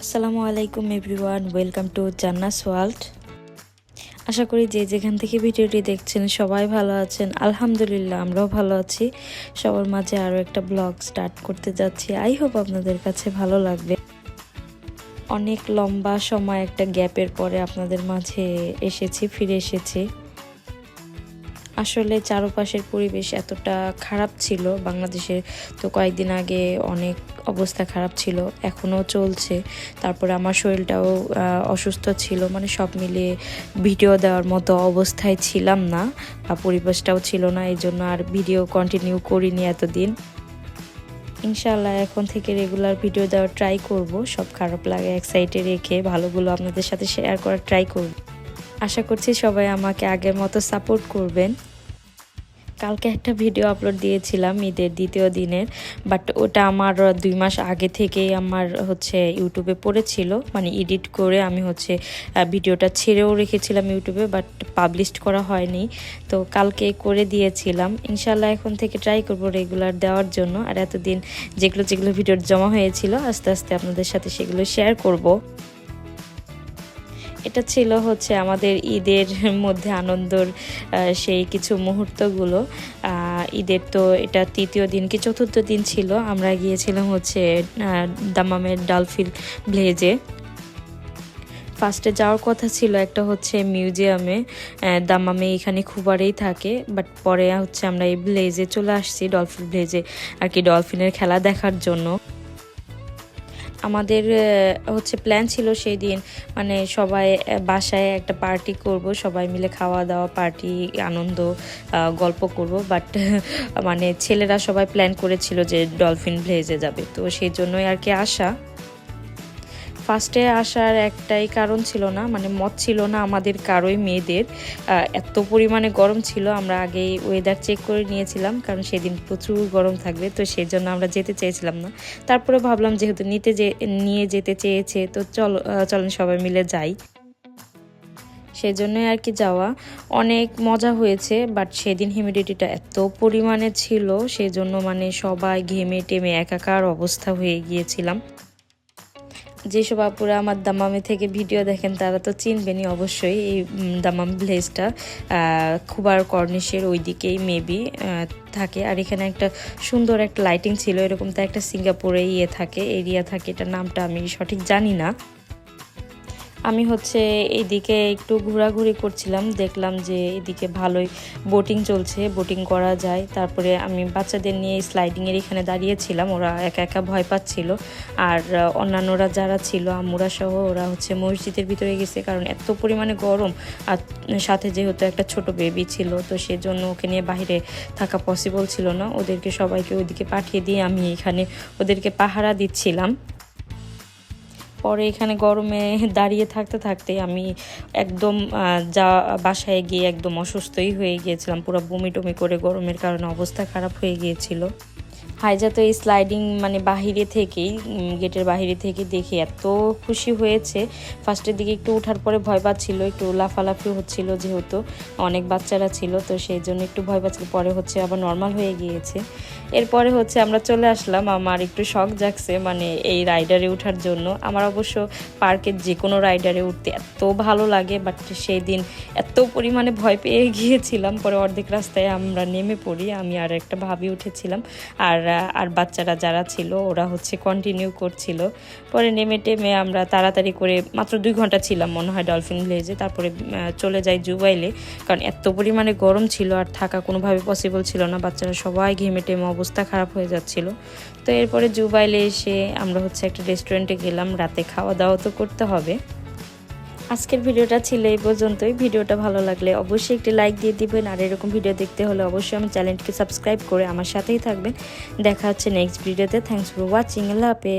আসসালামু আলাইকুম everyone, welcome to Jannas world. আশা করি যে যেখান থেকে ভিডিওটি দেখছেন সবাই ভালো আছেন। আলহামদুলিল্লাহ, আমরাও ভালো আছি। সবার মাঝে আরও একটা ব্লগ স্টার্ট করতে যাচ্ছি। আই হোপ আপনাদের কাছে ভালো লাগবে। অনেক লম্বা সময় একটা গ্যাপের পরে আপনাদের মাঝে এসেছি, ফিরে এসেছি। আসলে চারপাশের পরিবেশ এতটা খারাপ ছিল। বাংলাদেশের তো কয়েকদিন আগে অনেক অবস্থা খারাপ ছিল, এখনও চলছে। তারপরে আমার শরীরটাও অসুস্থ ছিল মানে সব মিলিয়ে ভিডিও দেওয়ার মতো অবস্থায় ছিলাম না বা পরিবেশটাও ছিল না এই জন্য আর ভিডিও কন্টিনিউ করিনি এতদিন। ইনশাল্লাহ এখন থেকে রেগুলার ভিডিও দেওয়ার ট্রাই করব, সব খারাপ লাগে এক সাইডে রেখে ভালোগুলো আপনাদের সাথে শেয়ার করার ট্রাই করব। আশা করছি সবাই আমাকে আগের মতো সাপোর্ট করবেন। কালকে একটা ভিডিও আপলোড দিয়েছিলাম, ঈদের দ্বিতীয় দিনের বাট ওটা আমার দুই মাস আগে থেকেই আমার হচ্ছে ইউটিউবে পড়েছিল। মানে এডিট করে আমি হচ্ছে ভিডিওটা ছেড়েও রেখেছিলাম ইউটিউবে বাট পাবলিশ করা হয়নি। তো কালকে করে দিয়েছিলাম। ইনশাল্লাহ এখন থেকে ট্রাই করব রেগুলার দেওয়ার জন্য। আর এতদিন যেগুলো যেগুলো ভিডিও জমা হয়েছিল, আস্তে আস্তে আপনাদের সাথে সেগুলো শেয়ার করব। এটা ছিল হচ্ছে আমাদের ঈদের মধ্যে আনন্দর সেই কিছু মুহূর্তগুলো। ঈদের তো এটা তৃতীয় দিন কি চতুর্থ দিন ছিল। আমরা গিয়েছিলাম হচ্ছে দামামের ডালফিল ভ্লেজে ফার্স্টে যাওয়ার কথা ছিল একটা হচ্ছে মিউজিয়ামে দামামে এখানে খুবারেই থাকে, বাট পরে হচ্ছে আমরা এই ভ্লেজে চলে আসছি ডলফিন ভ্লেজে আর কি, ডলফিনের খেলা দেখার জন্য। আমাদের হচ্ছে প্ল্যান ছিল সেই দিন মানে সবাই বাসায় একটা পার্টি করব, সবাই মিলে খাওয়া দাওয়া পার্টি আনন্দ গল্প করব বাট মানে ছেলেরা সবাই প্ল্যান করেছিল যে ডলফিন ভেজে যাবে, তো সেই জন্যই আর কি আসা ফার্স্টে আসার একটাই কারণ ছিল না মানে মত ছিল না আমাদের কারোই মেয়েদের। এত পরিমাণে গরম ছিল, আমরা আগেই ওয়েদার চেক করে নিয়েছিলাম, কারণ সেদিন প্রচুর গরম থাকবে, তো সেই জন্য আমরা যেতে চেয়েছিলাম না। তারপরে ভাবলাম যেহেতু নিতে যে, নিয়ে যেতে চেয়েছে, তো চল চলেন সবাই মিলে যাই। সেই জন্যই আর কি যাওয়া। অনেক মজা হয়েছে বাট সেদিন হিউমিডিটিটা এত পরিমাণে ছিল সেই জন্য মানে সবাই ঘেমে টেমে একাকার অবস্থা হয়ে গিয়েছিলাম। যেসব আপুরা আমার দামামে থেকে ভিডিও দেখেন, তারা তো চিনবেনই অবশ্যই এই দামাম ভিলেজটা। খুবার কর্নিশের ওই দিকেই মেবি থাকে। আর এখানে একটা সুন্দর একটা লাইটিং ছিল, এরকম তো একটা সিঙ্গাপুরে ইয়ে থাকে, এরিয়া থাকে, এটার নামটা আমি সঠিক জানি না। আমি হচ্ছে এইদিকে একটু ঘোরাঘুরি করছিলাম, দেখলাম যে এদিকে ভালোই বোটিং চলছে বোটিং করা যায়। তারপরে আমি বাচ্চাদের নিয়ে স্লাইডিংয়ের এখানে দাঁড়িয়েছিলাম, ওরা একা একা ভয় পাচ্ছিল। আর অন্যান্যরা যারা ছিল আমুরা সহ, ওরা হচ্ছে মসজিদের ভিতরে গেছে, কারণ এত পরিমাণে গরম। আর সাথে যেহেতু একটা ছোট বেবি ছিল, তো সেজন্য ওকে নিয়ে বাইরে থাকা পসিবল ছিল না। ওদেরকে সবাইকে ওইদিকে পাঠিয়ে দিয়ে আমি এখানে ওদেরকে পাহারা দিচ্ছিলাম। পরে এখানে গরমে দাঁড়িয়ে থাকতে থাকতে আমি একদম যা বাসায় গিয়ে একদম অসুস্থই হয়ে গিয়েছিলাম। পুরো বমি টমি করে গরমের কারণে অবস্থা খারাপ হয়ে গিয়েছিল। হাইজা তো এই স্লাইডিং মানে বাহিরে থেকেই গেটের বাহিরে থেকে দেখে এত খুশি হয়েছে। ফার্স্টের দিকে একটু ওঠার পরে ভয় পাচ্ছিল, একটু লাফালাফি হচ্ছিল যেহেতু, অনেক বাচ্চারা ছিল, তো সেই জন্য একটু ভয় পাচ্ছিল। পরে হচ্ছে আবার নর্মাল হয়ে গিয়েছে। এরপরে হচ্ছে আমরা চলে আসলাম আমার একটু শখ জাগছে মানে এই রাইডারে ওঠার জন্য। আমার অবশ্য পার্কের যে কোনো রাইডারে উঠতে এত ভালো লাগে বাট সেই দিন এত পরিমাণে ভয় পেয়ে গিয়েছিলাম। পরে অর্ধেক রাস্তায় আমরা নেমে পড়ি, আমি আর একটা ভাবি উঠেছিলাম। আর আর বাচ্চারা যারা ছিল, ওরা হচ্ছে কন্টিনিউ করছিল। পরে নেমে টেমে আমরা তাড়াতাড়ি করে মাত্র দুই ঘণ্টা ছিলাম মনে হয় ডলফিন ভিলেজে তারপরে চলে যাই জুবাইলে কারণ এত পরিমাণে গরম ছিল আর থাকা কোনোভাবে পসিবল ছিল না। বাচ্চারা সবাই ঘেমে টেমে অবস্থা খারাপ হয়ে যাচ্ছিল। তো এরপরে জুবাইলে এসে আমরা হচ্ছে একটা রেস্টুরেন্টে গেলাম। রাতে খাওয়া দাওয়া তো করতে হবে। আজকের ভিডিওটা ছিল এই পর্যন্তই। ভিডিওটা ভালো লাগলে অবশ্যই একটি লাইক দিয়ে দিবেন, আর এরকম ভিডিও দেখতে হলে অবশ্যই আমার চ্যানেলটিকে সাবস্ক্রাইব করে আমার সাথেই থাকবেন। দেখা হচ্ছে নেক্সট ভিডিওতে। থ্যাংকস ফর ওয়াচিং আল্লাহ হাফেজ।